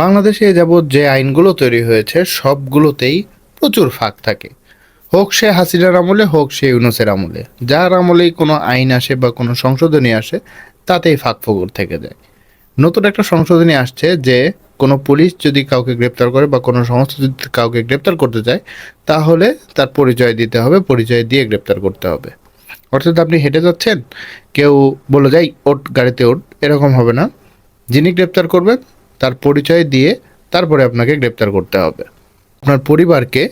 বাংলাদেশে যাবৎ যে আইনগুলো তৈরি হয়েছে, সবগুলোতেই প্রচুর ফাঁক থাকে। হোক সে হাসিনার আমলে, হোক সে ইউনুসের আমলে। যার আমলেই কোনো আইন আসে বা কোনো সংশোধনী আসে, তাতেই ফাঁক ফোকর থেকে যায়। নতুন একটা সংশোধনী আসছে যে, কোনো পুলিশ যদি কাউকে গ্রেপ্তার করে বা কোনো সংস্থা যদি কাউকে গ্রেপ্তার করতে চায়, তাহলে তার পরিচয় দিতে হবে, পরিচয় দিয়ে গ্রেপ্তার করতে হবে। অর্থাৎ আপনি হেঁটে যাচ্ছেন, কেউ বলে, যাই ওট গাড়িতে ওট এরকম হবে না। যিনি গ্রেপ্তার করবেন তার পরিচয় দিয়ে তারপরে আপনাকে গ্রেপ্তার করতে হবে। আপনার পরিবারকে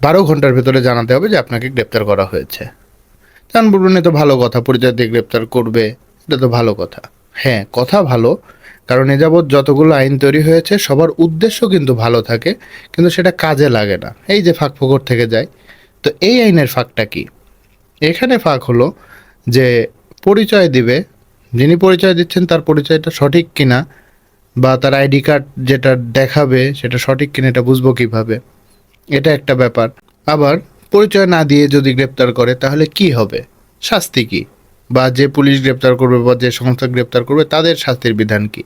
বারো ঘণ্টার ভেতরে জানাতে হবে যে আপনাকে গ্রেপ্তার করা হয়েছে। তান বলবেন তো ভালো কথা, পরিচয় দিয়ে গ্রেপ্তার করবে, এটা তো ভালো কথা। হ্যাঁ কথা ভালো, কারণ এ যাবৎ যতগুলো আইন তৈরি হয়েছে, সবার উদ্দেশ্য কিন্তু ভালো থাকে, কিন্তু সেটা কাজে লাগে না। এই যে ফাঁক ফোকর থেকে যায়, তো এই আইনের ফাঁকটা কি? এখানে ফাঁক হলো যে পরিচয় দিবে, যিনি পরিচয় দিচ্ছেন তার পরিচয়টা সঠিক কিনা বা তার আইডি কার্ড যেটা দেখাবে সেটা সঠিক কিনা এটা বুঝব কীভাবে? এটা একটা ব্যাপার। আবার পরিচয় না দিয়ে যদি গ্রেপ্তার করে, তাহলে কি হবে? শাস্তি কি? বা যে পুলিশ গ্রেপ্তার করবে বা যে সংস্থা গ্রেপ্তার করবে, তাদের শাস্তির বিধান কি?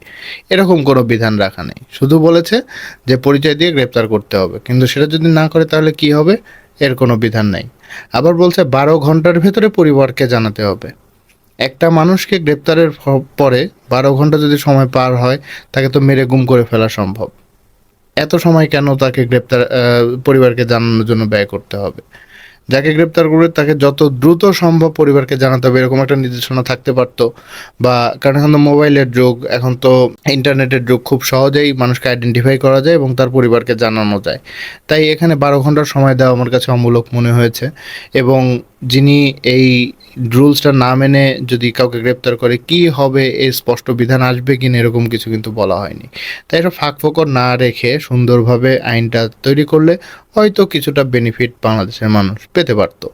এরকম কোনো বিধান রাখা নেই। শুধু বলেছে যে পরিচয় দিয়ে গ্রেপ্তার করতে হবে। কিন্তু সেটা যদি না করে, তাহলে কি হবে? এর কোনো বিধান নেই। আবার বলছে, বারো ঘণ্টার ভেতরে পরিবারকে জানাতে হবে। একটা মানুষকে গ্রেপ্তারের পরে বারো ঘণ্টা যদি সময় পার হয়, তাকে তো মেরে গুম করে ফেলা সম্ভব। এত সময় কেন তাকে গ্রেপ্তার পরিবারকে জানানোর জন্য ব্যয় করতে হবে? যাকে গ্রেপ্তার করে তাকে যত দ্রুত সম্ভব পরিবারকে জানাতে হবে, এরকম একটা নির্দেশনা থাকতে পারতো। বা, কারণ এখন তো মোবাইলের যুগ, এখন তো ইন্টারনেটের যুগ, খুব সহজেই মানুষকে আইডেন্টিফাই করা যায় এবং তার পরিবারকে জানানো যায়। তাই এখানে বারো ঘণ্টার সময় দেওয়া আমার কাছে অমূলক মনে হয়েছে। এবং যিনি এই রুলসটা না মেনে যদি কাউকে গ্রেপ্তার করে, কি হবে এই স্পষ্ট বিধান আসবে কি না এরকম কিছু কিন্তু বলা হয়নি। তাই এটা ফাঁক ফোকর না রেখে সুন্দরভাবে আইনটা তৈরি করলে হয়তো কিছুটা বেনিফিট বাংলাদেশের মানুষ পেতে পারতো।